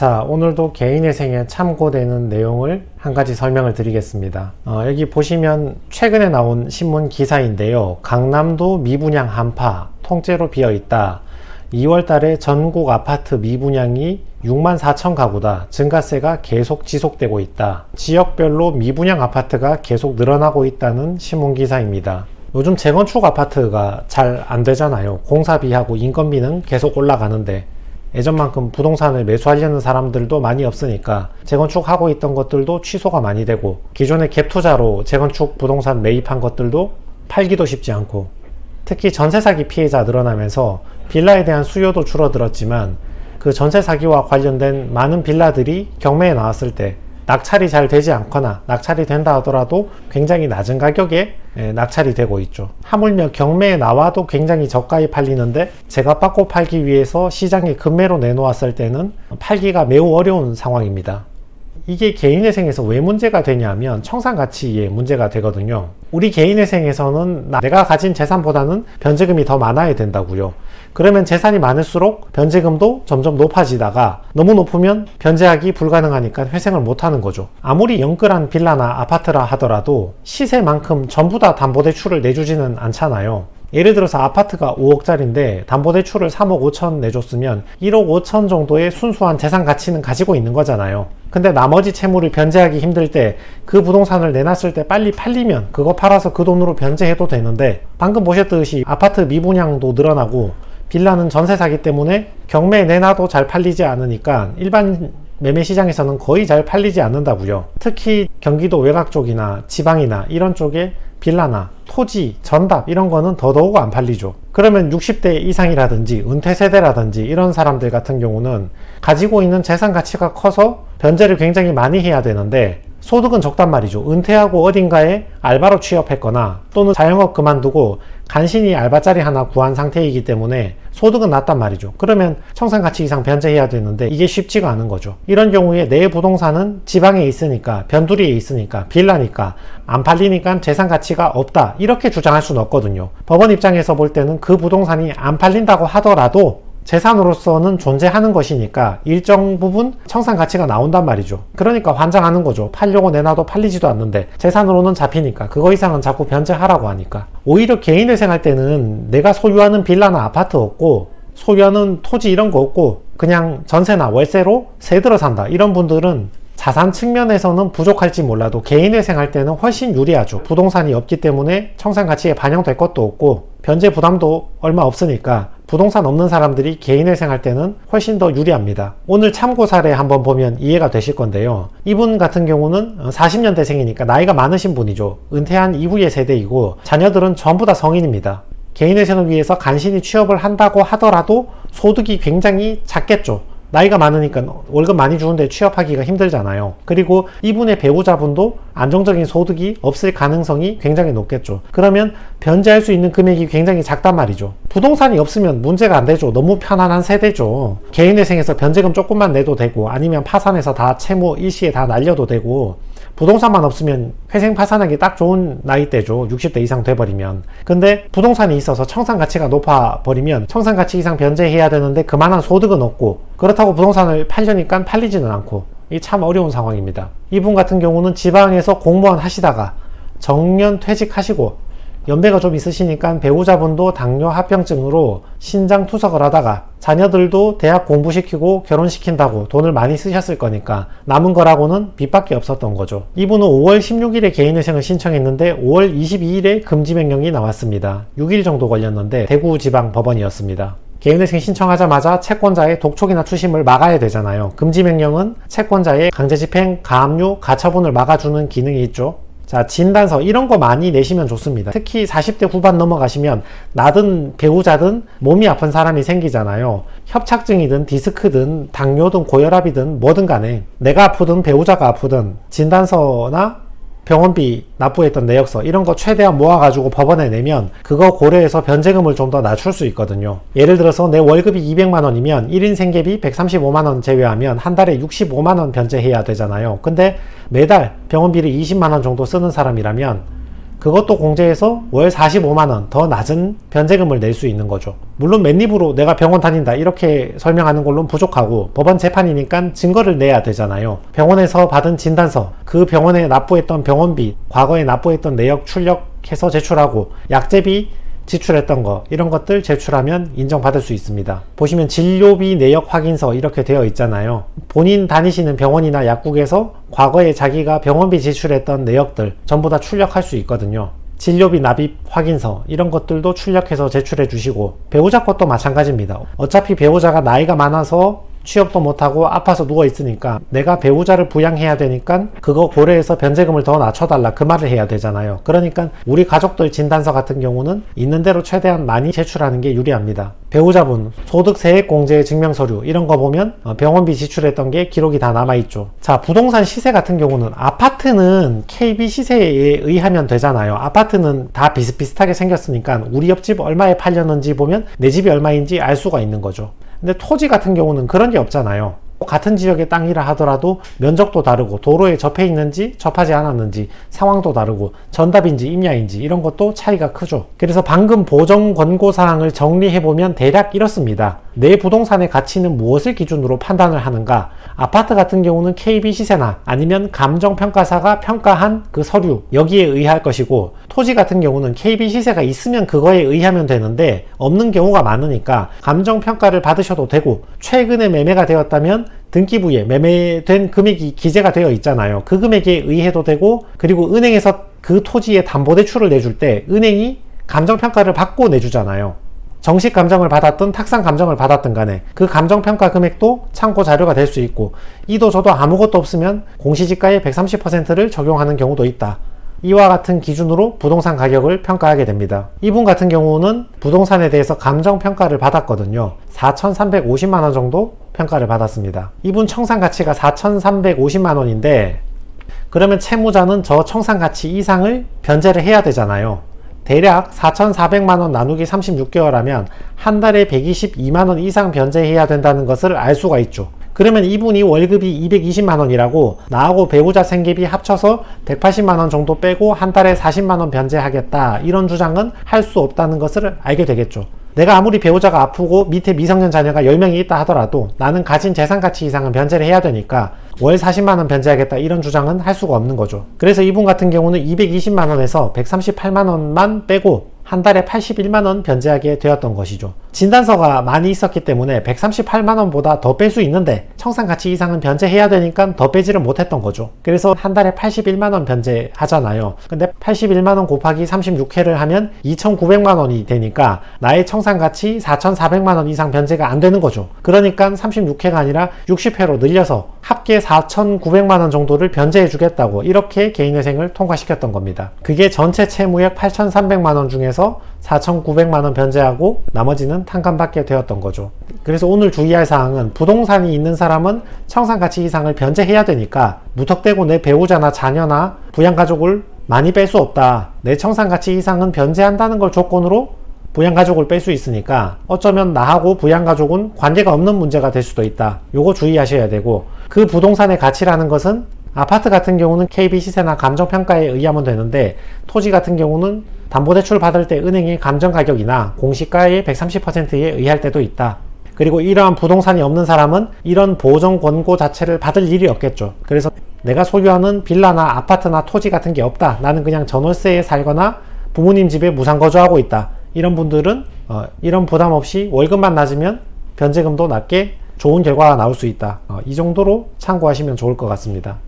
자, 오늘도 개인회생에 참고되는 내용을 한 가지 설명을 드리겠습니다. 어, 여기 보시면 최근에 나온 신문 기사인데요. 강남도 미분양 한파 통째로 비어 있다. 2월 달에 전국 아파트 미분양이 6만 4천 가구다. 증가세가 계속 지속되고 있다. 지역별로 미분양 아파트가 계속 늘어나고 있다는 신문 기사입니다. 요즘 재건축 아파트가 잘 안 되잖아요. 공사비하고 인건비는 계속 올라가는데 예전만큼 부동산을 매수하려는 사람들도 많이 없으니까 재건축하고 있던 것들도 취소가 많이 되고 기존의 갭 투자로 재건축 부동산 매입한 것들도 팔기도 쉽지 않고 특히 전세 사기 피해자 늘어나면서 빌라에 대한 수요도 줄어들었지만 그 전세 사기와 관련된 많은 빌라들이 경매에 나왔을 때 낙찰이 잘 되지 않거나 낙찰이 된다 하더라도 굉장히 낮은 가격에 예, 낙찰이 되고 있죠. 하물며 경매에 나와도 굉장히 저가에 팔리는데 제가 받고 팔기 위해서 시장에 급매로 내놓았을 때는 팔기가 매우 어려운 상황입니다. 이게 개인회생에서 왜 문제가 되냐면 청산가치에 문제가 되거든요. 우리 개인회생에서는 나- 내가 가진 재산보다는 변제금이 더 많아야 된다고요. 그러면 재산이 많을수록 변제금도 점점 높아지다가 너무 높으면 변제하기 불가능하니까 회생을 못하는 거죠. 아무리 영끌한 빌라나 아파트라 하더라도 시세만큼 전부 다 담보대출을 내주지는 않잖아요. 예를 들어서 아파트가 5억짜리인데 담보대출을 3억 5천 내줬으면 1억 5천 정도의 순수한 재산 가치는 가지고 있는 거잖아요. 근데 나머지 채무를 변제하기 힘들 때 그 부동산을 내놨을 때 빨리 팔리면 그거 팔아서 그 돈으로 변제해도 되는데 방금 보셨듯이 아파트 미분양도 늘어나고 빌라는 전세 사기 때문에 경매에 내놔도 잘 팔리지 않으니까 일반 매매 시장에서는 거의 잘 팔리지 않는다고요. 특히 경기도 외곽 쪽이나 지방이나 이런 쪽에 빌라나 토지, 전답 이런 거는 더더욱 안 팔리죠. 그러면 60대 이상이라든지 은퇴 세대라든지 이런 사람들 같은 경우는 가지고 있는 재산 가치가 커서 변제를 굉장히 많이 해야 되는데 소득은 적단 말이죠. 은퇴하고 어딘가에 알바로 취업했거나 또는 자영업 그만두고 간신히 알바자리 하나 구한 상태이기 때문에 소득은 낮단 말이죠. 그러면 청산 가치 이상 변제해야 되는데 이게 쉽지가 않은 거죠. 이런 경우에 내 부동산은 지방에 있으니까 변두리에 있으니까 빌라니까 안 팔리니까 재산 가치가 없다. 이렇게 주장할 수는 없거든요. 법원 입장에서 볼 때는 그 부동산이 안 팔린다고 하더라도 재산으로서는 존재하는 것이니까 일정 부분 청산 가치가 나온단 말이죠. 그러니까 환장하는 거죠. 팔려고 내놔도 팔리지도 않는데 재산으로는 잡히니까 그거 이상은 자꾸 변제하라고 하니까 오히려 개인회생 할 때는 내가 소유하는 빌라나 아파트 없고 소유하는 토지 이런 거 없고 그냥 전세나 월세로 세 들어 산다 이런 분들은 자산 측면에서는 부족할지 몰라도 개인회생 할 때는 훨씬 유리하죠. 부동산이 없기 때문에 청산 가치에 반영될 것도 없고 변제 부담도 얼마 없으니까 부동산 없는 사람들이 개인회생 할 때는 훨씬 더 유리합니다. 오늘 참고 사례 한번 보면 이해가 되실 건데요. 이분 같은 경우는 40년대생이니까 나이가 많으신 분이죠. 은퇴한 이후의 세대이고 자녀들은 전부 다 성인입니다. 개인회생을 위해서 간신히 취업을 한다고 하더라도 소득이 굉장히 작겠죠. 나이가 많으니까 월급 많이 주는데 취업하기가 힘들잖아요. 그리고 이분의 배우자분도 안정적인 소득이 없을 가능성이 굉장히 높겠죠. 그러면 변제할 수 있는 금액이 굉장히 작단 말이죠. 부동산이 없으면 문제가 안 되죠. 너무 편안한 세대죠. 개인회생에서 변제금 조금만 내도 되고 아니면 파산해서 다 채무 일시에 다 날려도 되고 부동산만 없으면 회생 파산하기 딱 좋은 나이대죠. 60대 이상 돼버리면. 근데 부동산이 있어서 청산 가치가 높아 버리면 청산 가치 이상 변제해야 되는데 그만한 소득은 없고 그렇다고 부동산을 팔려니까 팔리지는 않고 이 참 어려운 상황입니다. 이분 같은 경우는 지방에서 공무원 하시다가 정년 퇴직하시고 연배가 좀 있으시니까 배우자분도 당뇨 합병증으로 신장 투석을 하다가 자녀들도 대학 공부시키고 결혼시킨다고 돈을 많이 쓰셨을 거니까 남은 거라고는 빚밖에 없었던 거죠. 이분은 5월 16일에 개인회생을 신청했는데 5월 22일에 금지명령이 나왔습니다. 6일 정도 걸렸는데 대구지방법원이었습니다. 개인회생 신청하자마자 채권자의 독촉이나 추심을 막아야 되잖아요. 금지명령은 채권자의 강제집행, 가압류, 가처분을 막아주는 기능이 있죠. 자, 진단서 이런 거 많이 내시면 좋습니다. 특히 40대 후반 넘어가시면 나든 배우자든 몸이 아픈 사람이 생기잖아요. 협착증이든 디스크든 당뇨든 고혈압이든 뭐든 간에 내가 아프든 배우자가 아프든 진단서나 병원비 납부했던 내역서 이런 거 최대한 모아가지고 법원에 내면 그거 고려해서 변제금을 좀 더 낮출 수 있거든요. 예를 들어서 내 월급이 200만 원이면 1인 생계비 135만 원 제외하면 한 달에 65만 원 변제해야 되잖아요. 근데 매달 병원비를 20만 원 정도 쓰는 사람이라면 그것도 공제해서 월 45만원 더 낮은 변제금을 낼 수 있는 거죠. 물론 맨입으로 내가 병원 다닌다 이렇게 설명하는 걸로는 부족하고 법원 재판이니까 증거를 내야 되잖아요. 병원에서 받은 진단서, 그 병원에 납부했던 병원비, 과거에 납부했던 내역 출력 해서 제출하고 약제비 지출했던 거 이런 것들 제출하면 인정받을 수 있습니다. 보시면 진료비 내역 확인서 이렇게 되어 있잖아요. 본인 다니시는 병원이나 약국에서 과거에 자기가 병원비 지출했던 내역들 전부 다 출력할 수 있거든요. 진료비 납입 확인서 이런 것들도 출력해서 제출해 주시고 배우자 것도 마찬가지입니다. 어차피 배우자가 나이가 많아서 취업도 못하고 아파서 누워 있으니까 내가 배우자를 부양해야 되니까 그거 고려해서 변제금을 더 낮춰달라 그 말을 해야 되잖아요. 그러니까 우리 가족들 진단서 같은 경우는 있는 대로 최대한 많이 제출하는 게 유리합니다. 배우자분 소득 세액 공제 증명서류 이런 거 보면 어, 병원비 지출했던 게 기록이 다 남아 있죠. 자 부동산 시세 같은 경우는 아파트는 KB 시세에 의하면 되잖아요. 아파트는 다 비슷비슷하게 생겼으니까 우리 옆집 얼마에 팔렸는지 보면 내 집이 얼마인지 알 수가 있는 거죠. 근데 토지 같은 경우는 그런 게 없잖아요. 같은 지역의 땅이라 하더라도 면적도 다르고 도로에 접해 있는지 접하지 않았는지 상황도 다르고 전답인지 임야인지 이런 것도 차이가 크죠. 그래서 방금 보정 권고 사항을 정리해 보면 대략 이렇습니다. 내 부동산의 가치는 무엇을 기준으로 판단을 하는가? 아파트 같은 경우는 KB 시세나 아니면 감정평가사가 평가한 그 서류 여기에 의할 것이고 토지 같은 경우는 KB 시세가 있으면 그거에 의하면 되는데 없는 경우가 많으니까 감정평가를 받으셔도 되고 최근에 매매가 되었다면 등기부에 매매된 금액이 기재가 되어 있잖아요. 그 금액에 의해도 되고 그리고 은행에서 그 토지의 담보대출을 내줄 때 은행이 감정평가를 받고 내주잖아요. 정식 감정을 받았든 탁상 감정을 받았든 간에 그 감정 평가 금액도 참고 자료가 될 수 있고 이도 저도 아무것도 없으면 공시지가의 130%를 적용하는 경우도 있다. 이와 같은 기준으로 부동산 가격을 평가하게 됩니다. 이분 같은 경우는 부동산에 대해서 감정 평가를 받았거든요. 4,350만 원 정도 평가를 받았습니다. 이분 청산 가치가 4,350만 원인데 그러면 채무자는 저 청산 가치 이상을 변제를 해야 되잖아요. 대략 4,400만원 나누기 36개월 하면 한 달에 122만원 이상 변제해야 된다는 것을 알 수가 있죠. 그러면 이분이 월급이 220만원이라고 나하고 배우자 생계비 합쳐서 180만원 정도 빼고 한 달에 40만원 변제하겠다. 이런 주장은 할 수 없다는 것을 알게 되겠죠. 내가 아무리 배우자가 아프고 밑에 미성년 자녀가 10명이 있다 하더라도 나는 가진 재산 가치 이상은 변제를 해야 되니까 월 40만원 변제하겠다 이런 주장은 할 수가 없는 거죠. 그래서 이분 같은 경우는 220만원에서 138만원만 빼고 한 달에 81만원 변제하게 되었던 것이죠. 진단서가 많이 있었기 때문에 138만원보다 더 뺄 수 있는데 청산 가치 이상은 변제해야 되니까 더 빼지를 못했던 거죠. 그래서 한 달에 81만원 변제하잖아요. 근데 81만원 곱하기 36회를 하면 2,900만원이 되니까 나의 청산 가치 4,400만원 이상 변제가 안 되는 거죠. 그러니까 36회가 아니라 60회로 늘려서 합계 4,900만원 정도를 변제해 주겠다고 이렇게 개인회생을 통과시켰던 겁니다. 그게 전체 채무액 8,300만원 중에 서 4,900만 원 변제하고 나머지는 탕감 받게 되었던 거죠. 그래서 오늘 주의할 사항은 부동산이 있는 사람은 청산 가치 이상을 변제해야 되니까 무턱대고 내 배우자나 자녀나 부양가족을 많이 뺄 수 없다. 내 청산 가치 이상은 변제한다는 걸 조건으로 부양가족을 뺄 수 있으니까 어쩌면 나하고 부양가족은 관계가 없는 문제가 될 수도 있다. 요거 주의하셔야 되고 그 부동산의 가치라는 것은 아파트 같은 경우는 KB 시세나 감정평가에 의하면 되는데 토지 같은 경우는 담보대출 받을 때 은행의 감정가격이나 공시가의 130%에 의할 때도 있다. 그리고 이러한 부동산이 없는 사람은 이런 보정 권고 자체를 받을 일이 없겠죠. 그래서 내가 소유하는 빌라나 아파트나 토지 같은 게 없다. 나는 그냥 전월세에 살거나 부모님 집에 무상거주하고 있다. 이런 분들은 어, 이런 부담 없이 월급만 낮으면 변제금도 낮게 좋은 결과가 나올 수 있다. 어, 이 정도로 참고하시면 좋을 것 같습니다.